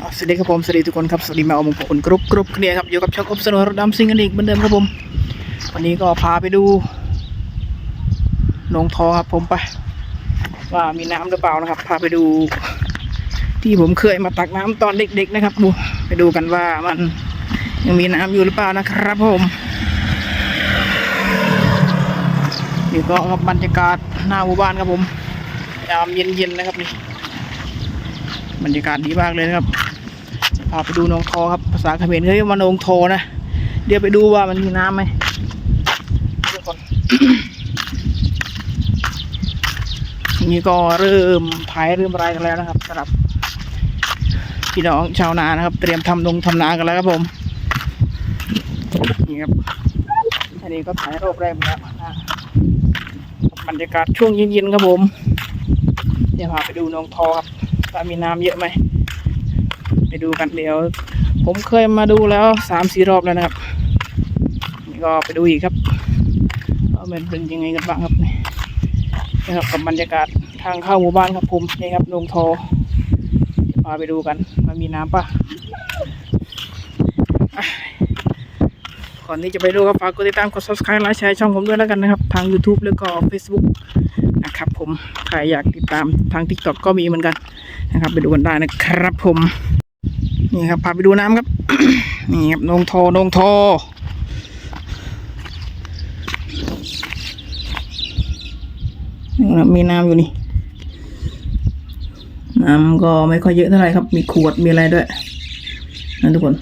สวัสดีครับผมสวัสดีทุกคนครับสวัสดีมาเอามงคลกรุ๊ปกรุ๊ปเคลียร์ครับอยู่กับช่องอบสนุนรถดำซิงกันอีกเหมือนเดิมครับผมวันนี้ก็พาไปดูหนองทอครับผมไป ว่ามีน้ำหรือเปล่านะครับ พาไปดู ที่ผมเคยมาตักน้ำตอนเด็ก ๆ นะครับดูไปดูกันว่ามันยังมีน้ำอยู่หรือเปล่านะครับผมนี่ก็บรรยากาศหน้าหมู่บ้านครับผมยามเย็นๆนะครับนี่ บรรยากาศดีมากเลยนะครับพาไปดูหนองทอครับภาษาเขมรเขาเรียกว่าหนองโทนะ เดี๋ยวไปดูว่ามันมีน้ำไหมเดี๋ยวก่อนนี่ก็เริ่มพายเริ่มอะไรกันแล้วนะครับสำหรับพี่น้องชาวนานะครับ เตรียมทำลงทำนากันแล้วครับผมนี่ครับอันนี้ก็ถ่ายรอบแรกหมดแล้วนะบรรยากาศช่วงเย็นๆครับผม เดี๋ยวพาไปดูหนองทอครับ ว่ามีน้ำเยอะไหมไปดูกันเดี๋ยว ผมเคยมาดูแล้วสามสี่รอบแล้วนะครับนี่ก็ไปดูอีกครับว่ามันเป็นยังไงกันบ้างครับนี่นะครับกับบรรยากาศทางเข้าหมู่บ้านครับผมนี่ครับหนองทอพาไปดูกันว่ามีน้ำปะอะก่อนที่จะไปดูก็ฝากกดติดตามกด subscribe ไลค์แชร์ช่องผมด้วยแล้วกันนะครับ ทาง YouTube แล้วก็ Facebook นะครับ ผมใครอยากติดตามทาง TikTok ก็มีเหมือนกันนะครับ ไปดูกันได้นะครับ ผม นี่ครับพาไปดูน้ำครับ นี่ครับนงโทนงโทนี่ครับมีน้ำอยู่นี่ น้ำก็ไม่ค่อยเยอะเท่าไหร่ครับ มีขวดมีอะไรด้วยนะทุกคน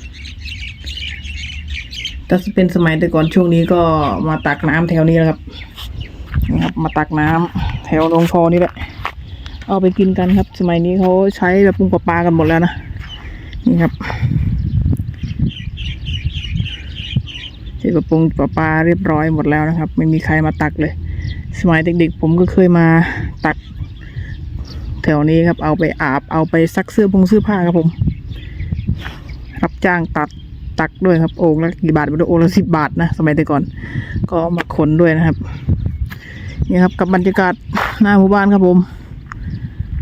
ถ้าเป็นสมัยแต่ก่อนช่วงนี้ก็มาตักน้ำแถวนี้แหละครับนี่ครับ มาตักน้ำ แถวลงโทนี่แหละ เอาไปกินกันครับ สมัยนี้เขาใช้แบบปรุงประปลากันหมดแล้วนะนี่ครับใช้ประปรุงประปาเรียบร้อยหมดแล้วนะครับ ไม่มีใครมาตักเลย สมัยเด็กๆ ผมก็เคยมาตัก แถวนี้ครับ เอาไปอาบเอาไปซักเสื้อผงเสื้อผ้าครับผม รับจ้างตัดตักด้วยครับโอ่งละกี่บาทไม่รู้โอ่งละสิบบาทนะ สมัยแต่ก่อน ก็มาขนด้วยนะครับ นี่ครับกับบรรยากาศ หน้าหมู่บ้านครับผม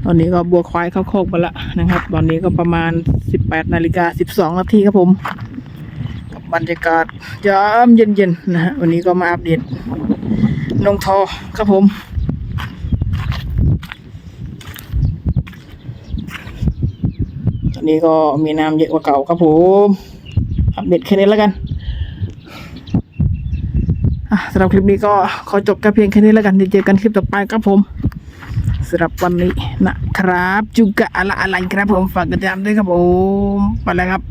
ตอนนี้ก็บัวควายเข้าโคกไปแล้วนะครับ ตอนนี้ก็ประมาณ 18นาฬิกา12นาทีครับผมกับบรรยากาศยามเย็นๆนะฮะวันนี้ก็มาอัปเดตนงทอครับผมตอนนี้ก็มีน้ำเยอะกว่าเก่าครับผม อัปเดตแค่นี้แล้วกัน สำหรับคลิปนี้ก็ขอจบแค่เพียงแค่นี้แล้วกันเดี๋ยวเจอกันคลิปต่อไปครับผมสำหรับวันนี้นะครับจุกะอะไรอะไรครับผมฝากกดติดตามด้วยครับผมไปแล้วครับ